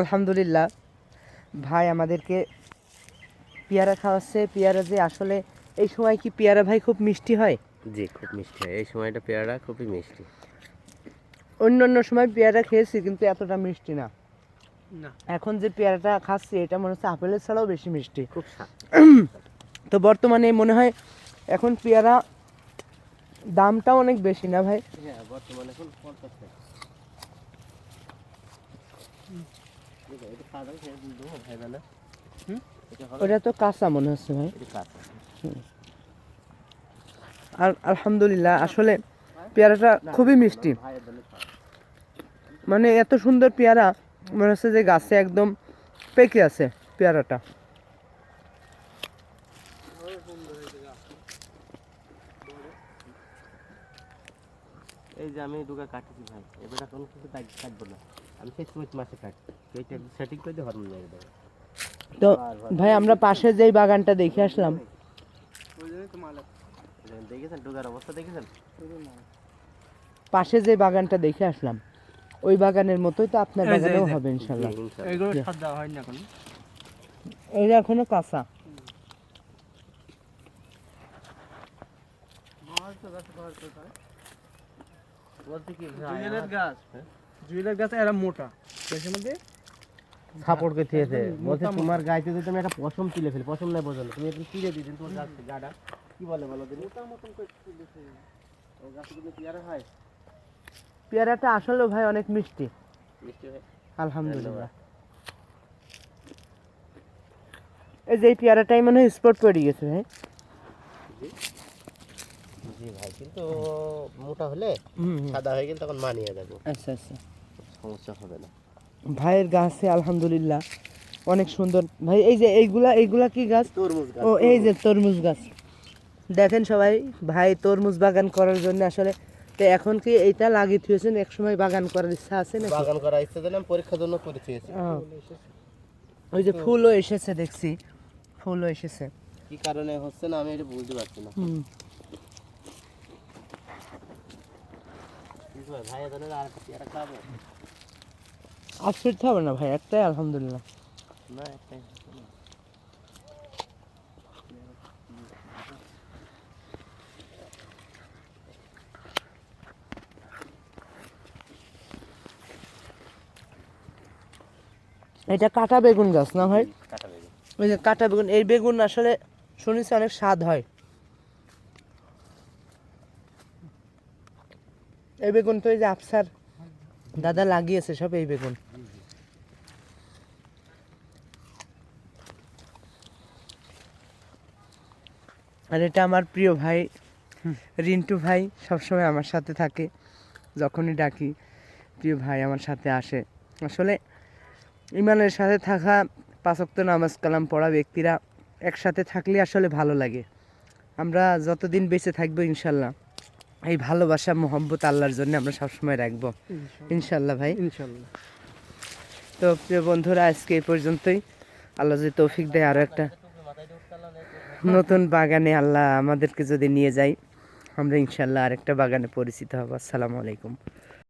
আলহামদুলিল্লাহ। ভাই আমাদেরকে পেয়ারা খাওয়াচ্ছে পেয়ারা যে আসলে এই সময় কি পেয়ারা ভাই খুব মিষ্টি হয়? জি খুব মিষ্টি হয়। এই সময়টা পেয়ারা খুবই মিষ্টি। অন্য অন্য সময় পেয়ারা খেয়েছি কিন্তু এতটা মিষ্টি না। না। এখন যে পেয়ারাটা খাচ্ছি এটা মনে হচ্ছে আপেলের ছাড়াও বেশি মিষ্টি। খুব তো বর্তমানে মনে হয় এখন পেয়ারা দামটাও অনেক বেশি না ভাই? হ্যাঁ বর্তমানে এখন পঞ্চাশ টাকা। ওটা তো কাঁচা মনে হচ্ছে ভাই। আর আলহামদুলিল্লাহ আসলে পেয়ারাটা খুবই মিষ্টি। মানে এত সুন্দর পেয়ারা মনে হচ্ছে যে গাছে একদম পেকে আছে পেয়ারাটা। এই যে আমি দুগা কাটেছি ভাই। এবার কোনো কিছু কাট- কাটবো না। আমি সেই চৈত মাসে কাটছি। চৈতে সেটিং করে হরমোন লাগিয়ে দেবো। তো ভাই আমরা পাশে যেই বাগানটা দেখে আসলাম। দেখেছেন ডুগার অবস্থা দেখেছেন? পাশে যে বাগানটা দেখে আসলাম ওই বাগানের মতোই তো আপনার বাগানেও হবে ইনশাল্লাহ। এগুলো সার দেওয়া হয়নি এখন? এটা এখনও কাঁচা। জুয়েলের আমার- গাছ। হ্যাঁ? জুয়েলের গাছ এরা মোটা। দেশের মধ্যে থাপড় কে থিয়েছে বলছে তোমার গাইতে যদি তুমি একটা পশম তুলে ফেলি পশম নাই বোঝো তুমি একটু চিড়ে দিয়ে তোমার গাছ গাডা কি বলে বলো দিন মোটা মতন করে তুলেছে ও গাছ পেয়ারা হয়। পেয়ারাটা আসলে ভাই অনেক মিষ্টি। মিষ্টি আলহামদুলিল্লাহ। এই যে এই পেয়ারাটাই মনে হয় স্পট পড়ে গেছে ভাই জি ভাই কিন্তু মোটা হলে। সাদা হয়ে গেলে তখন মানিয়ে যাব। আচ্ছা আচ্ছা। সমস্যা হবে না। ভাইয়ের গাছে আলহামদুলিল্লাহ অনেক সুন্দর। ভাই এই যে এইগুলা এইগুলা কি গাছ? তরমুজ গাছ ও এই যে তরমুজ। গাছ। দেখেন সবাই ভাই তরমুজ বাগান করার জন্য আসলে তো এখন কি এইটা লাগিয়ে থুয়েছেন? এক সময় বাগান করার ইচ্ছা আছে না বাগান করার ইচ্ছা দিলাম পরীক্ষার জন্য করে থিয়েছি। ওই যে ফুলও এসেছে দেখছি। ফুলও এসেছে। কি কারণে হচ্ছে না আমি এটা বুঝতে পারছি না হুম কিন্তু ভাই ভাই ধরে আর একটা পেয়ারা খাব আর ফিরতে হবে না ভাই একটাই আলহামদুলিল্লাহ। না একটাই এটা কাটা বেগুন গাছ না ভাই? কাটা বেগুন। ওই যে কাটা বেগুন এই বেগুন আসলে শুনেছি অনেক স্বাদ হয়। এই বেগুন তো এই যে আফসার দাদা লাগিয়েছে, সব এই বেগুন। আর এটা আমার প্রিয় ভাই, রিন্টু ভাই, সবসময় আমার সাথে থাকে, যখনই ডাকি, প্রিয় ভাই আমার সাথে আসে। আসলে ইমানের সাথে থাকা পাঁচক্ত নামাজ কালাম পড়া ব্যক্তিরা একসাথে থাকলে আসলে ভালো লাগে। আমরা যতদিন বেঁচে থাকব ইনশাল্লাহ। এই ভালোবাসা মোহাম্মত আল্লাহর জন্য আমরা সবসময় রাখব। ইনশাল্লাহ। ভাই। ইনশাল্লাহ। তো প্রিয় বন্ধুরা আজকে এই পর্যন্তই। আল্লাহ যদি তৌফিক দেয় আরও একটা নতুন বাগানে আল্লাহ আমাদেরকে যদি নিয়ে যায় আমরা ইনশাল্লাহ আরেকটা বাগানে পরিচিত হব। আসসালামু আলাইকুম।